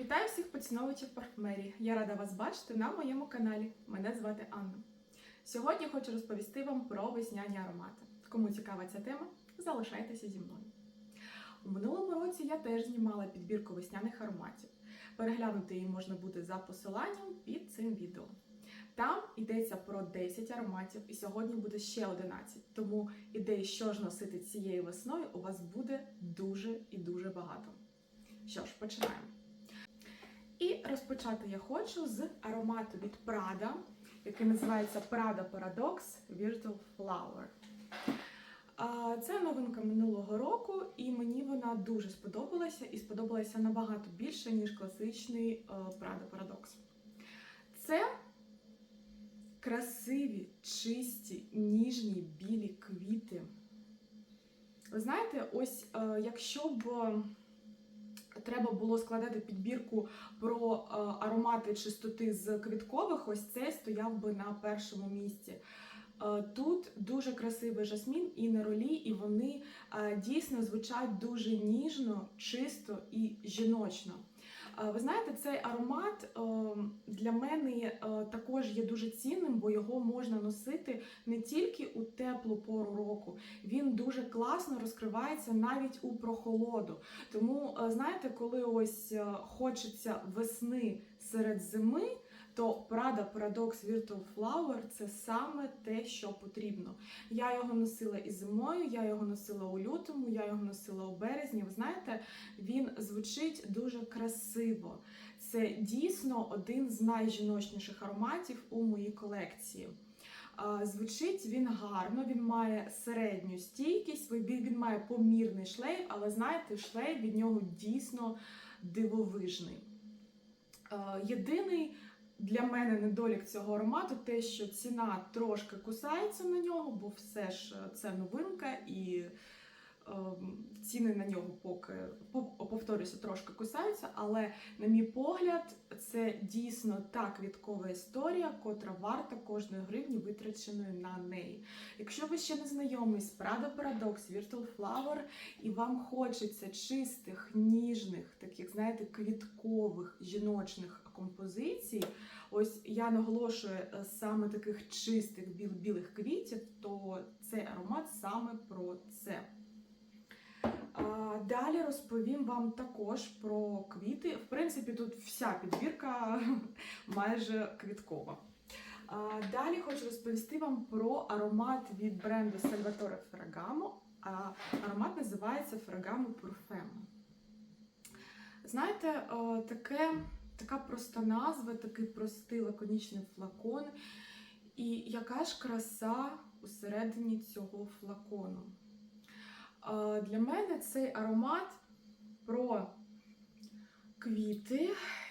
Вітаю всіх поціновувачів парфумерії. Я рада вас бачити на моєму каналі. Мене звати Анна. Сьогодні хочу розповісти вам про весняні аромати. Кому цікава ця тема, залишайтеся зі мною. У минулому році я теж знімала підбірку весняних ароматів. Переглянути її можна буде за посиланням під цим відео. Там йдеться про 10 ароматів, і сьогодні буде ще 11. Тому ідей, що ж носити цією весною, у вас буде дуже і дуже багато. Що ж, починаємо. І розпочати я хочу з аромату від Prada, який називається Prada Paradox Virtual Flower. Це новинка минулого року, і мені вона дуже сподобалася і сподобалася набагато більше, ніж класичний е, Prada Paradox. Це красиві, чисті, ніжні білі квіти. Ви знаєте, ось е, якщо б треба було складати підбірку про е, аромати чистоти з квіткових, ось цей стояв би на першому місці. Е, Тут дуже красивий жасмін і неролі, і вони е, дійсно звучать дуже ніжно, чисто і жіночно. Е, Ви знаєте, цей аромат е, для мене е, також є дуже цінним, бо його можна носити не тільки у теплу пору року, він дуже класно розкривається навіть у прохолоду. Тому, знаєте, коли ось хочеться весни серед зими, то Prada Paradox Virtual Flower це саме те, що потрібно. Я його носила і зимою, я його носила у лютому, я його носила у березні. Ви знаєте, він звучить дуже красиво. Це дійсно один з найжіночніших ароматів у моїй колекції. Звучить він гарно, він має середню стійкість, він має помірний шлейф, але знаєте, шлейф від нього дійсно дивовижний. Єдиний для мене недолік цього аромату те, що ціна трошки кусається на нього, бо все ж е, це новинка і е, ціни на нього поки по- повторюся, трошки кусаються. Але, на мій погляд, це дійсно та квіткова історія, котра варта кожної гривні витраченої на неї. Якщо ви ще не знайомі з Prada Paradox Virtual Flower і вам хочеться чистих, ніжних, таких, знаєте, квіткових жіночних композицій, ось я наголошую е, саме таких чистих біл- білих квітів, то цей аромат саме про це. Далі розповім вам також про квіти. В принципі, тут вся підбірка майже квіткова. Далі хочу розповісти вам про аромат від бренду Salvatore Ferragamo. Аромат називається Ferragamo Parfum. Знаєте, таке, така проста назва, такий простий лаконічний флакон. І яка ж краса усередині цього флакону. Для мене цей аромат про квіти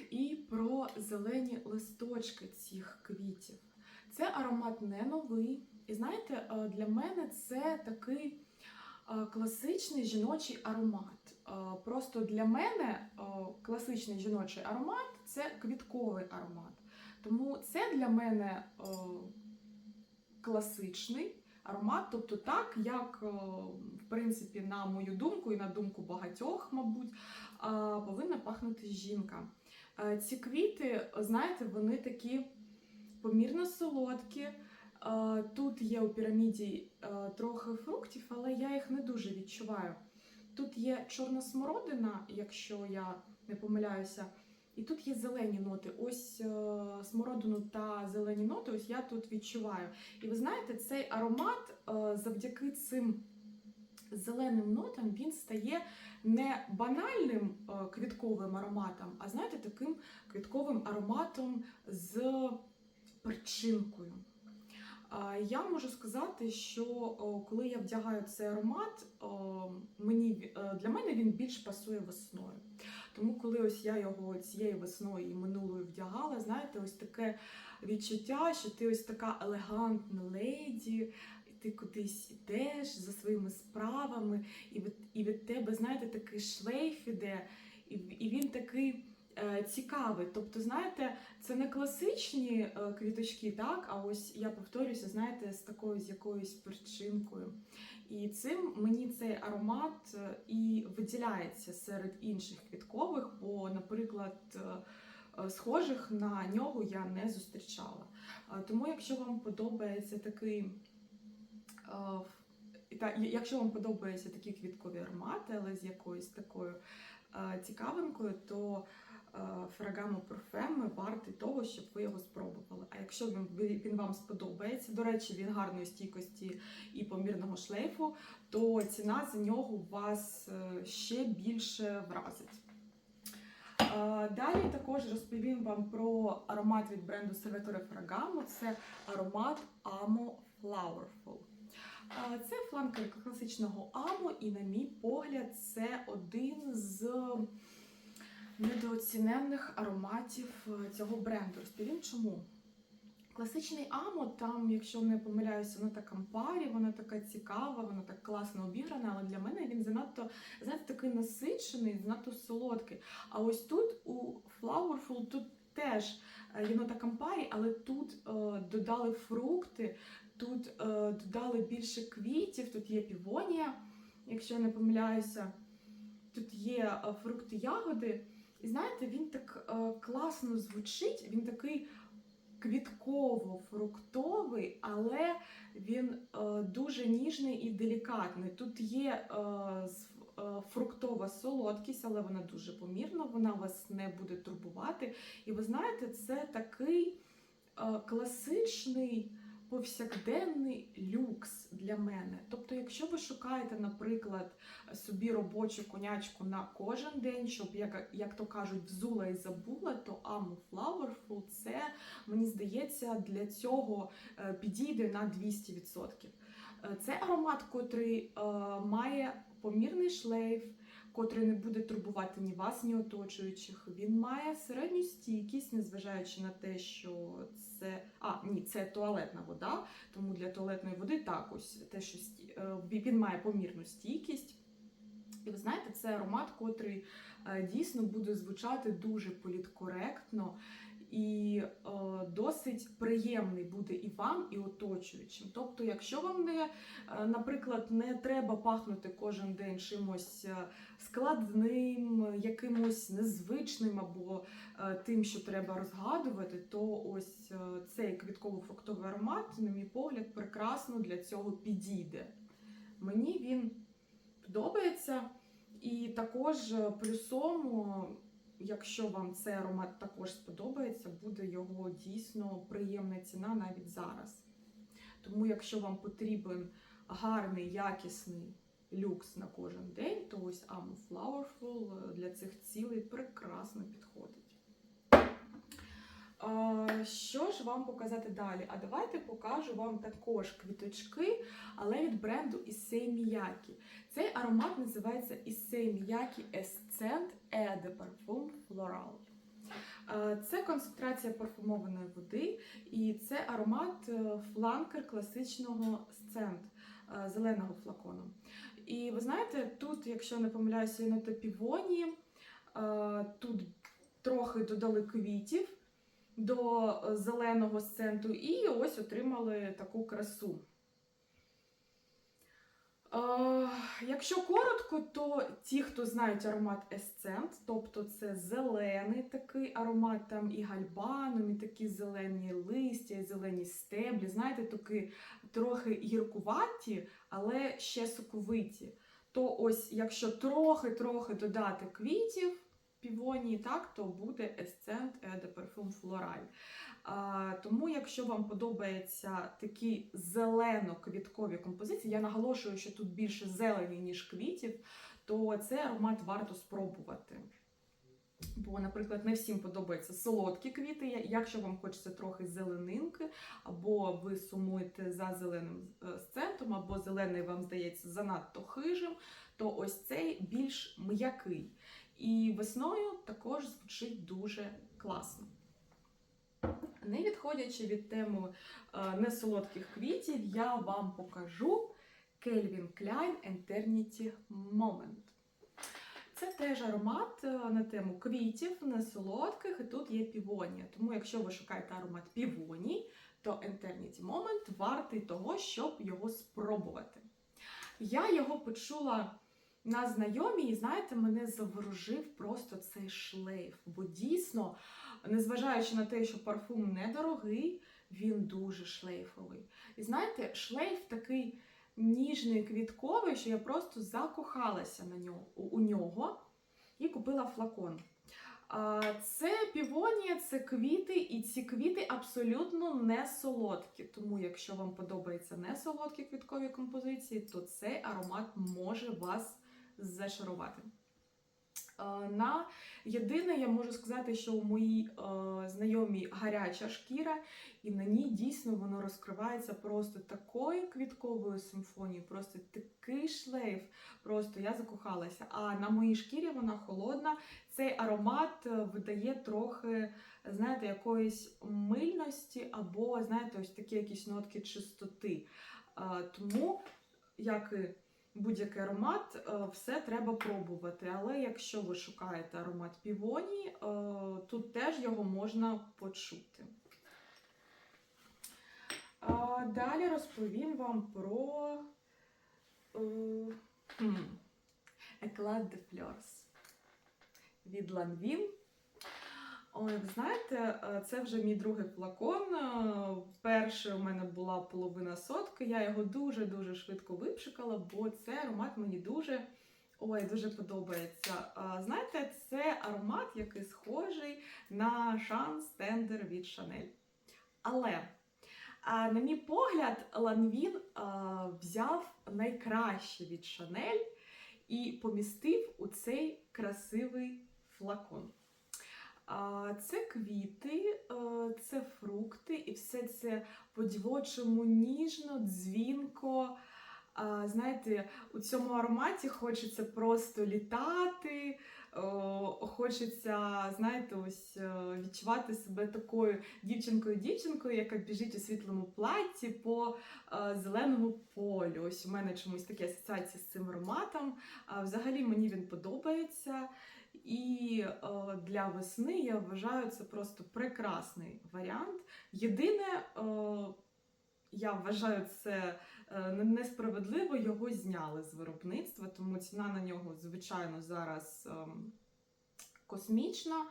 і про зелені листочки цих квітів. Це аромат не новий. І знаєте, для мене це такий класичний жіночий аромат. Е, Просто для мене е, класичний жіночий аромат це квітковий аромат. Тому це для мене е, класичний аромат, тобто так, як, е, в принципі, на мою думку і на думку багатьох, мабуть, е, повинна пахнути жінка. Е, Ці квіти, знаєте, вони такі помірно солодкі. Тут є у піраміді е, трохи фруктів, але я їх не дуже відчуваю. Тут є чорна смородина, якщо я не помиляюся, і тут є зелені ноти. Ось е, смородину та зелені ноти, ось я тут відчуваю. І ви знаєте, цей аромат е, завдяки цим зеленим нотам він стає не банальним квітковим ароматом, а знаєте, таким квітковим ароматом з перчинкою. Я можу сказати, що коли я вдягаю цей аромат, мені, е, для мене він більш пасує весною. Тому, коли ось я його цією весною і минулою вдягала, знаєте, ось таке відчуття, що ти ось така елегантна леді, і ти кудись йдеш за своїми справами, і від, і від тебе, знаєте, такий шлейф іде, і, і він такий цікавий. Тобто, знаєте, це не класичні е, квіточки, так, а ось я повторюся, знаєте, з такою з якоюсь перчинкою. І цим мені цей аромат е, і виділяється серед інших квіткових, бо, наприклад, е, е, схожих на нього я не зустрічала. Е, Тому, якщо вам подобається такий. е, та- Якщо вам подобаються такі квіткові аромати, але з якоюсь такою е, цікавинкою, то Ферагамо Парфем вартий того, щоб ви його спробували. А якщо він, вам сподобається, до речі, він гарної стійкості і помірного шлейфу, то ціна за нього вас е, ще більше вразить. Е, Далі також розповім вам про аромат від бренду Salvatore Ferragamo. Це аромат Amo Flowerful. Е, Це фланкер класичного Амо, і, на мій погляд, це один з недооціненних ароматів е, цього бренду. Розповім чому. Класичний Амо, там, якщо не помиляюся, вона така парі, вона така цікава, вона так класно обіграна, але для мене він занадто знаєте, такий насичений, занадто солодкий. А ось тут у Flowerful тут теж е, є нота кампарі, але тут е, додали фрукти, тут е, додали більше квітів, тут є півонія, якщо я не помиляюся. Тут є е, фрукти ягоди. І знаєте, він так е, класно звучить, він такий квітково-фруктовий, але він е, дуже ніжний і делікатний. Тут є е, е, фруктова солодкість, але вона дуже помірна, вона вас не буде турбувати. І ви знаєте, це такий е, класичний повсякденний люкс для мене. Тобто, якщо ви шукаєте, наприклад, собі робочу конячку на кожен день, щоб, як, як то кажуть, взула і забула, то Amu Flowerful це, мені здається, для цього е, підійде на 200%. Е, Це аромат, котрий е, має помірний шлейф, котрий не буде турбувати ні вас, ні оточуючих. Він має середню стійкість, незважаючи на те, що це. А, ні, це туалетна вода, тому для туалетної води так ось те, що сті- е, він має помірну стійкість. І ви знаєте, це аромат, котрий е, дійсно буде звучати дуже політкоректно і е, досить приємний буде і вам, і оточуючим. Тобто, якщо вам не, е, наприклад, не треба пахнути кожен день чимось е, складним, якимось незвичним або е, тим, що треба розгадувати, то ось е, цей квітково-фруктовий аромат, на мій погляд, прекрасно для цього підійде. Мені він подобається. І також плюсом, якщо вам цей аромат також сподобається, буде його дійсно приємна ціна навіть зараз. Тому, якщо вам потрібен гарний, якісний люкс на кожен день, то ось Amu Flowerful е, для цих цілей прекрасно підходить. Що ж вам показати далі? А давайте покажу вам також квіточки, але від бренду Issey Miyake. Цей аромат називається Issey Miyake Escent Eau de Parfum Floral. Це концентрація парфумованої води, і це аромат е, фланкер класичного сцент е, зеленого флакону. І ви знаєте, тут, якщо не помиляюся, є нота півоні, е, тут трохи додали квітів до е, зеленого сценту, і ось отримали таку красу. Е, якщо коротко, то ті, хто знають аромат Есцент, тобто це зелений такий аромат, там і гальбаном, і такі зелені листя, і зелені стеблі, знаєте, такі трохи гіркуваті, але ще соковиті. То ось, якщо трохи-трохи додати квітів півонії, так, то буде Есцент de Parfum Floral. Тому, якщо вам подобаються такі зелено-квіткові композиції, я наголошую, що тут більше зелені, ніж квітів, то цей аромат варто спробувати. Бо, наприклад, не всім подобаються солодкі квіти. Якщо вам хочеться трохи зеленинки, або ви сумуєте за зеленим е, сцентом, або зелений вам здається занадто хижим, то ось цей більш м'який. І весною також звучить дуже класно. Не відходячи від теми е, несолодких квітів, я вам покажу Calvin Klein Eternity Moment. Це теж аромат е, на тему квітів, не солодких, і тут є півонія. Тому, якщо ви шукаєте аромат півоній, то Eternity Moment вартий того, щоб його спробувати. Я його почула на знайомій, знаєте, мене заворожив просто цей шлейф. Бо дійсно, незважаючи на те, що парфум недорогий, він дуже шлейфовий. І знаєте, шлейф такий ніжний, квітковий, що я просто закохалася на нього, у нього і купила флакон. Це півонія, це квіти, і ці квіти абсолютно не солодкі. Тому, якщо вам подобаються не солодкі квіткові композиції, то цей аромат може вас зачарувати. Е, На єдине, я можу сказати, що у моїй е, знайомій гаряча шкіра, і на ній дійсно воно розкривається просто такою квітковою симфонією, просто такий шлейф. Просто я закохалася. А на моїй шкірі вона холодна. Цей аромат е, видає трохи, знаєте, якоїсь мильності, або, знаєте, ось такі якісь нотки чистоти. Тому, як і будь-який аромат, е, все треба пробувати. Але якщо ви шукаєте аромат півоні, е, тут теж його можна почути. Далі розповім вам про е, Eclat de Fleurs від Lanvin. Ой, ви знаєте, е, це вже мій другий флакон. Е, Перший у мене була половина сотки. Я його дуже-дуже швидко випшикала, бо цей аромат мені дуже ой, дуже подобається. Знаєте, це аромат, який схожий на Шанс Тендер від Chanel. Але, на мій погляд, Ланвін взяв найкраще від Chanel і помістив у цей красивий флакон. Це квіти, е, це фрукти, і все це по-дівочому ніжно, дзвінко. Знаєте, у цьому ароматі хочеться просто літати, хочеться, знаєте, ось е, відчувати себе такою дівчинкою-дівчинкою, яка біжить у світлому платі по е, зеленому полю. Ось у мене чомусь такі асоціації з цим ароматом. Взагалі мені він подобається. І е, для весни я вважаю це просто прекрасний варіант. Єдине, е, я вважаю це е, несправедливо, його зняли з виробництва, тому ціна на нього, звичайно, зараз ем, космічна.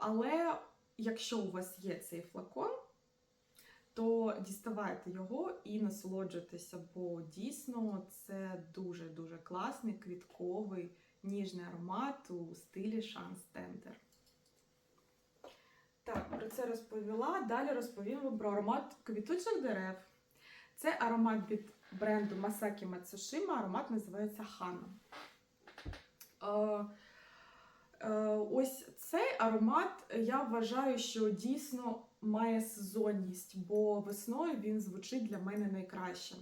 Але якщо у вас є цей флакон, то діставайте його і насолоджуйтеся, бо дійсно це дуже-дуже класний, квітковий, ніжний аромат у стилі Шанс Тендер. Так, про це розповіла. Далі розповім вам про аромат квітучих дерев. Це аромат від бренду Masaki Matsushima. Аромат називається Hana. Е, е, ось цей аромат я вважаю, що дійсно має сезонність, бо весною він звучить для мене найкраще.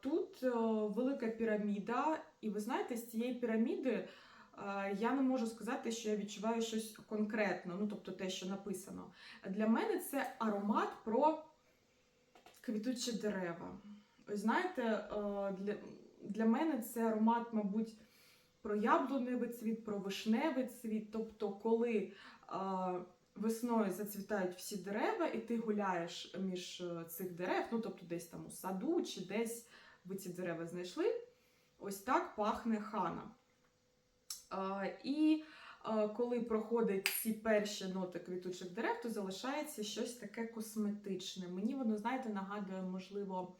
Тут е, велика піраміда, і ви знаєте, з цієї піраміди е, я не можу сказати, що я відчуваю щось конкретно, ну тобто те, що написано. Для мене це аромат про квітучі дерева. Ось знаєте, е, для, мене це аромат, мабуть, про яблуневий цвіт, про вишневий цвіт. Тобто, коли весною зацвітають всі дерева, і ти гуляєш між е, цих дерев, ну тобто десь там у саду чи десь ви ці дерева знайшли, ось так пахне хана. Е, І е, коли проходять ці перші ноти квітучих дерев, то залишається щось таке косметичне. Мені воно, знаєте, нагадує, можливо,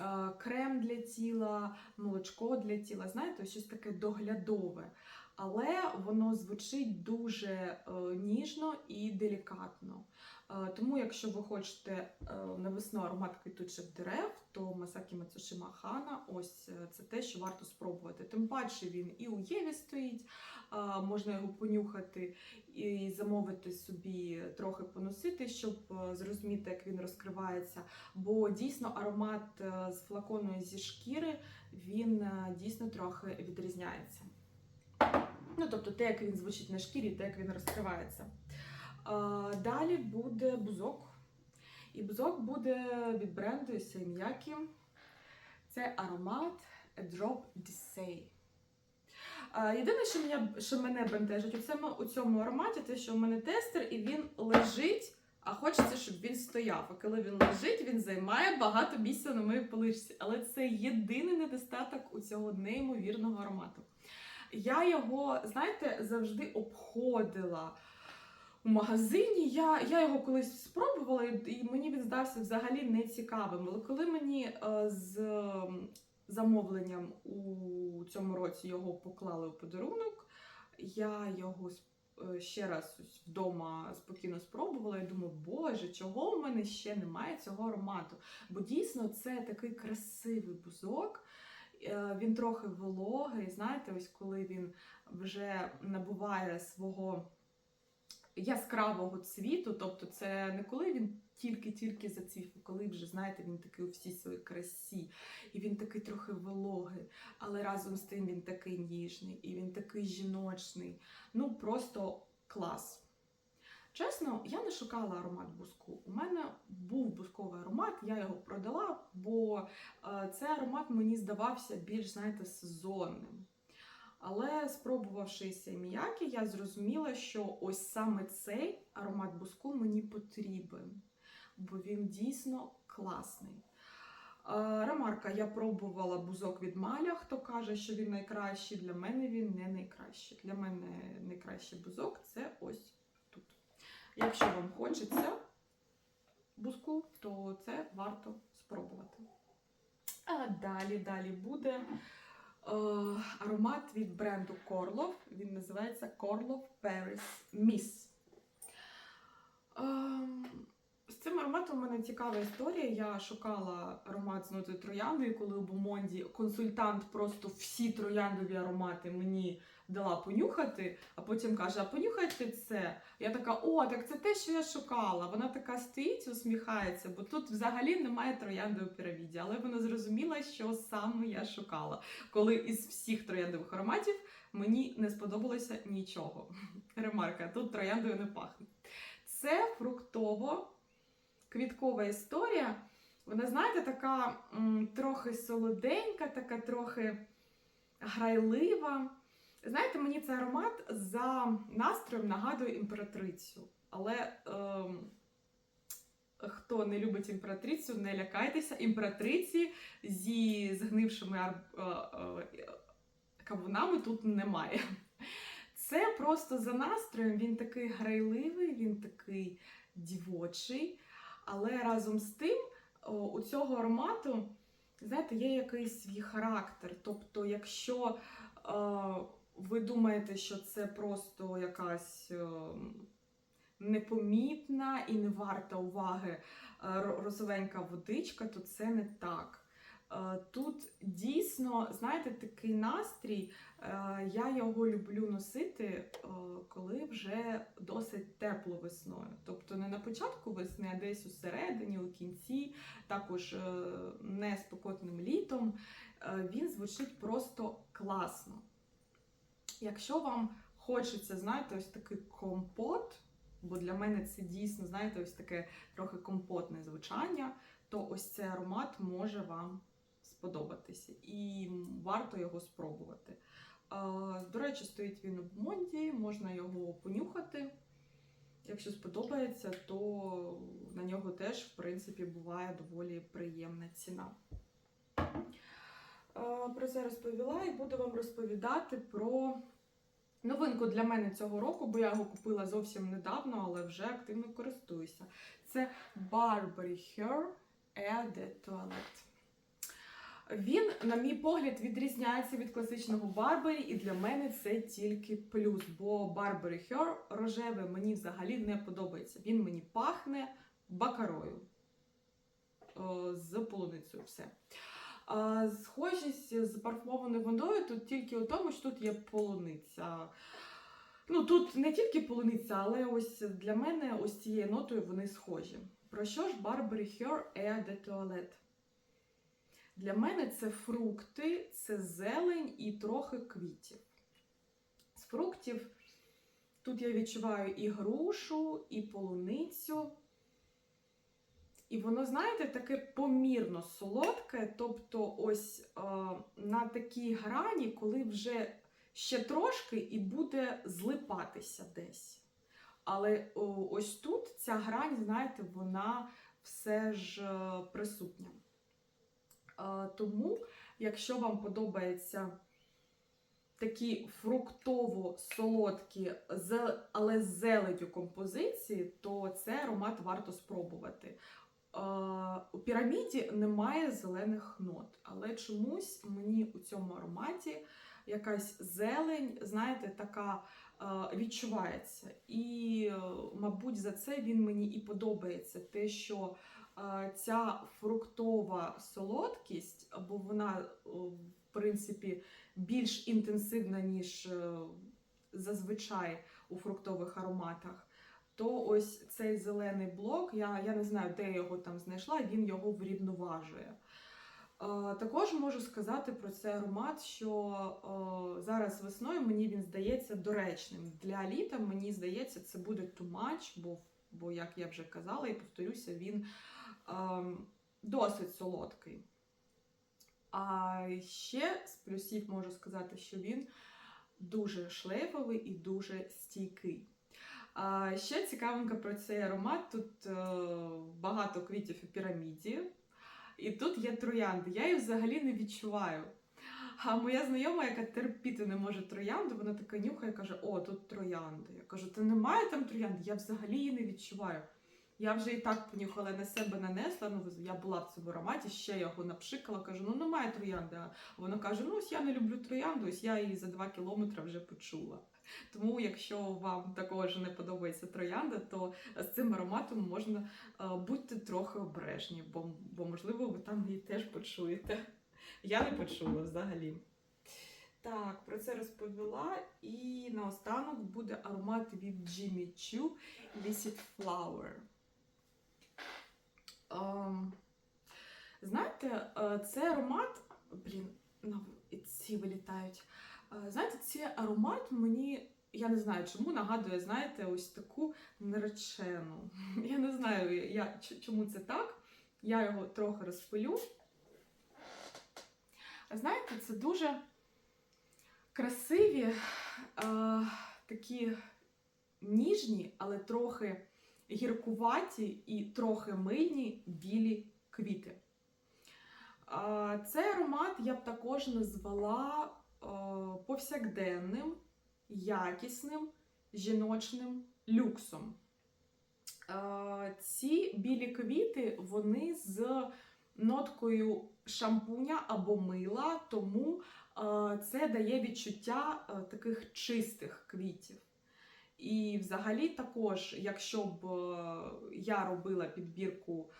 е, крем для тіла, молочко для тіла, знаєте, щось таке доглядове. Але воно звучить дуже е, ніжно і делікатно. Е, Тому, якщо ви хочете е, на весну аромат квітучих дерев, то Masaki Matsushima Hana ось це те, що варто спробувати. Тим паче він і у Єві стоїть, можна його понюхати і замовити собі трохи поносити, щоб зрозуміти, як він розкривається. Бо дійсно аромат з флакону зі шкіри він дійсно трохи відрізняється. Ну, тобто те, як він звучить на шкірі, те, як він розкривається. Далі буде бузок. І бузок буде від бренду Сейм'які. Це аромат A Drop Dissay. Єдине, що мене, що мене бентежить у цьому, у цьому ароматі, те, що у мене тестер, і він лежить, а хочеться, щоб він стояв. А коли він лежить, він займає багато місця на моїй поличці. Але це єдиний недостаток у цього неймовірного аромату. Я його, знаєте, завжди обходила. У магазині я, я його колись спробувала, і мені він здався взагалі не цікавим. Але коли мені е, з замовленням у цьому році його поклали у подарунок, я його е, ще раз вдома спокійно спробувала і думаю, боже, чого в мене ще немає цього аромату? Бо дійсно це такий красивий бузок. Е, Він трохи вологий, знаєте, ось коли він вже набуває свого яскравого цвіту, тобто це не коли він тільки-тільки зацвів, коли вже, знаєте, він такий у всій своїй красі, і він такий трохи вологий, але разом з тим він такий ніжний, і він такий жіночний. Ну, просто клас. Чесно, я не шукала аромат буску. У мене був бусковий аромат, я його продала, бо е, цей аромат мені здавався більш, знаєте, сезонним. Але спробувавши Міякі, я зрозуміла, що ось саме цей аромат буску мені потрібен, бо він дійсно класний. Е, Ремарка, я пробувала бузок від Маля. Хто каже, що він найкращий, для мене він не найкращий. Для мене найкращий бузок це ось. Якщо вам хочеться бузку, то це варто спробувати. А далі, далі буде е, аромат від бренду Корлов. Він називається Korlov Paris Miss. З цим ароматом у мене цікава історія. Я шукала аромат з нотою троянди, коли у Бомонді консультант просто всі трояндові аромати мені дала понюхати, а потім каже: А понюхайте це. Я така, о, так це те, що я шукала. Вона така стоїть, усміхається, бо тут взагалі немає троянди у піраміді. Але вона зрозуміла, що саме я шукала. Коли із всіх трояндових ароматів мені не сподобалося нічого. Ремарка, тут трояндою не пахне. Це фруктово квіткова історія. Вона, знаєте, така м, трохи солоденька, така трохи грайлива. Знаєте, мені цей аромат за настроєм нагадує імператрицю. Але ем, хто не любить імператрицю, не лякайтеся. Імператриці зі згнившими е, е, кавунами тут немає. Це просто за настроєм. Він такий грайливий, він такий дівочий. Але разом з тим, о, у цього аромату, знаєте, є якийсь свій характер. Тобто, якщо е, ви думаєте, що це просто якась е, непомітна і не варта уваги е, розовенька водичка, то це не так. Е, Тут дійсно, знаєте, такий настрій. Я його люблю носити, коли вже досить тепло весною. Тобто не на початку весни, а десь у середині, у кінці, також не спекотним літом. Він звучить просто класно. Якщо вам хочеться, знаєте, ось такий компот, бо для мене це дійсно, знаєте, ось таке трохи компотне звучання, то ось цей аромат може вам сподобатися і варто його спробувати. До речі, стоїть він у Бомонді, можна його понюхати. Якщо сподобається, то на нього теж, в принципі, буває доволі приємна ціна. Е, Про це розповіла і буду вам розповідати про новинку для мене цього року, бо я його купила зовсім недавно, але вже активно користуюся. Це Burberry Her Air de. Він, на мій погляд, відрізняється від класичного Барбарі, і для мене це тільки плюс. Бо Burberry Her рожевий мені взагалі не подобається. Він мені пахне бакарою з полуницею. Все. А, Схожість з парфумованою водою тут тільки у тому, що тут є полуниця. Ну, тут не тільки полуниця, але ось для мене ось цією нотою вони схожі. Про що ж Burberry Her Air de Toilette? Для мене це фрукти, це зелень і трохи квітів. З фруктів тут я відчуваю і грушу, і полуницю. І воно, знаєте, таке помірно солодке. Тобто, ось е, на такій грані, коли вже ще трошки і буде злипатися десь. Але о, ось тут ця грань, знаєте, вона все ж е, присутня. Е, Тому, якщо вам подобається такі фруктово-солодкі, але з зеленю композиції, то цей аромат варто спробувати. У піраміді немає зелених нот, але чомусь мені у цьому ароматі якась зелень, знаєте, така відчувається. І, е, мабуть, за це він мені і подобається. Те, що ця фруктова солодкість, бо вона, е, в принципі, більш інтенсивна, ніж е, зазвичай у фруктових ароматах. То ось цей зелений блок, я, я не знаю, де я його там знайшла, він його врівноважує. Е, Також можу сказати про цей аромат, що е, зараз весною мені він здається доречним. Для літа мені здається, це буде much, бо, бо як я вже казала і повторюся, він ем, досить солодкий. А ще з плюсів можу сказати, що він дуже шлейфовий і дуже стійкий. Ще цікавинка про цей аромат. Тут е, багато квітів у піраміді. І тут є троянди. Я їх взагалі не відчуваю. А моя знайома, яка терпіти не може троянду, вона така нюхає і каже: О, тут троянди. Я кажу, та немає там троянди, я взагалі її не відчуваю. Я вже і так понюхала на себе нанесла. Ну, я була в цьому ароматі, ще його напшикала, кажу, ну немає троянди. А вона каже: ну ось я не люблю троянду, ось я її за два кілометри вже почула. Тому, якщо вам також не подобається троянда, то з цим ароматом можна е, бути трохи обережні, бо, бо можливо ви там її теж почуєте. Я не почула взагалі. Так, про це розповіла. І наостанок буде аромат від Jimmy Choo Illicit Flower. Ем, знаєте, е, цей аромат, блін, ці вилітають. Е, Знаєте, цей аромат мені, я не знаю чому, нагадує, знаєте, ось таку наречену. Я не знаю, я, чому це так. Я його трохи розпилю. Знаєте, це дуже красиві, е, такі ніжні, але трохи гіркуваті і трохи мильні білі квіти. А, Цей аромат я б також назвала е, повсякденним, якісним, жіночним люксом. Е, Ці білі квіти вони з ноткою шампуня або мила, тому е, це дає відчуття е, таких чистих квітів. І взагалі також, якщо б е, я робила підбірку е,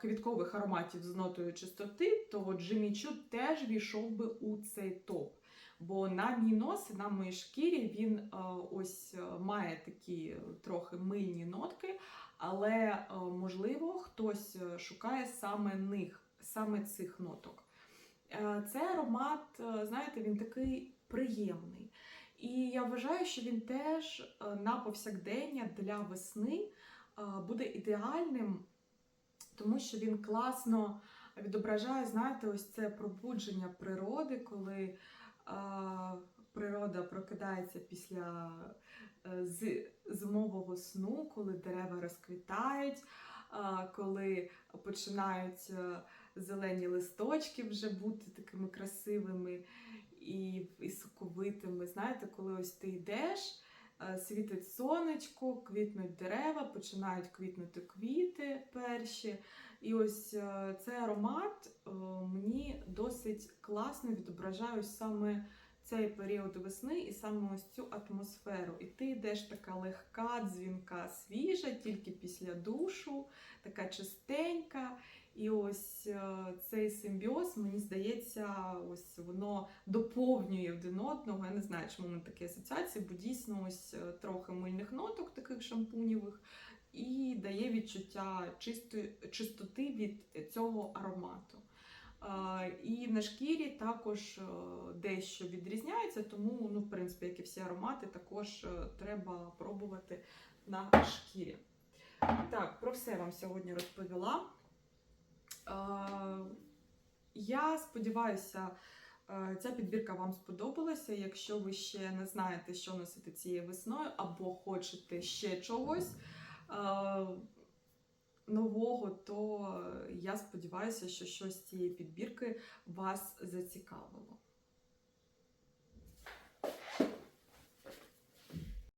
квіткових ароматів з нотою чистоти, то Jimmy Choo теж війшов би у цей топ. Бо на мій нос, на моїй шкірі він ось має такі трохи мильні нотки, але можливо хтось шукає саме них, саме цих ноток. Е, Цей аромат, знаєте, він такий приємний. І я вважаю, що він теж на повсякдення для весни буде ідеальним, тому що він класно відображає, знаєте, ось це пробудження природи, коли е, природа прокидається після е, зимового сну, коли дерева розквітають, е, коли починають е, зелені листочки вже бути такими красивими і, і соковитими. Знаєте, коли ось ти йдеш, світить сонечко, квітнуть дерева, починають квітнути квіти перші. І ось е, цей аромат е, мені досить класно відображає ось саме цей період весни і саме ось цю атмосферу. І ти йдеш така легка, дзвінка, свіжа, тільки після душу, така чистенька. І ось е, цей симбіоз, мені здається, ось воно доповнює один одного. Я не знаю, чому мене такі асоціації, бо дійсно ось е, трохи мильних ноток, таких шампунєвих, і дає відчуття чистої, чистоти від цього аромату. Е, І на шкірі також дещо відрізняється, тому, ну, в принципі, як і всі аромати, також треба пробувати на шкірі. Так, про все вам сьогодні розповіла. Я сподіваюся, е, ця підбірка вам сподобалася. Якщо ви ще не знаєте, що носити цією весною, або хочете ще чогось е, нового, то я сподіваюся, що щось з цієї підбірки вас зацікавило.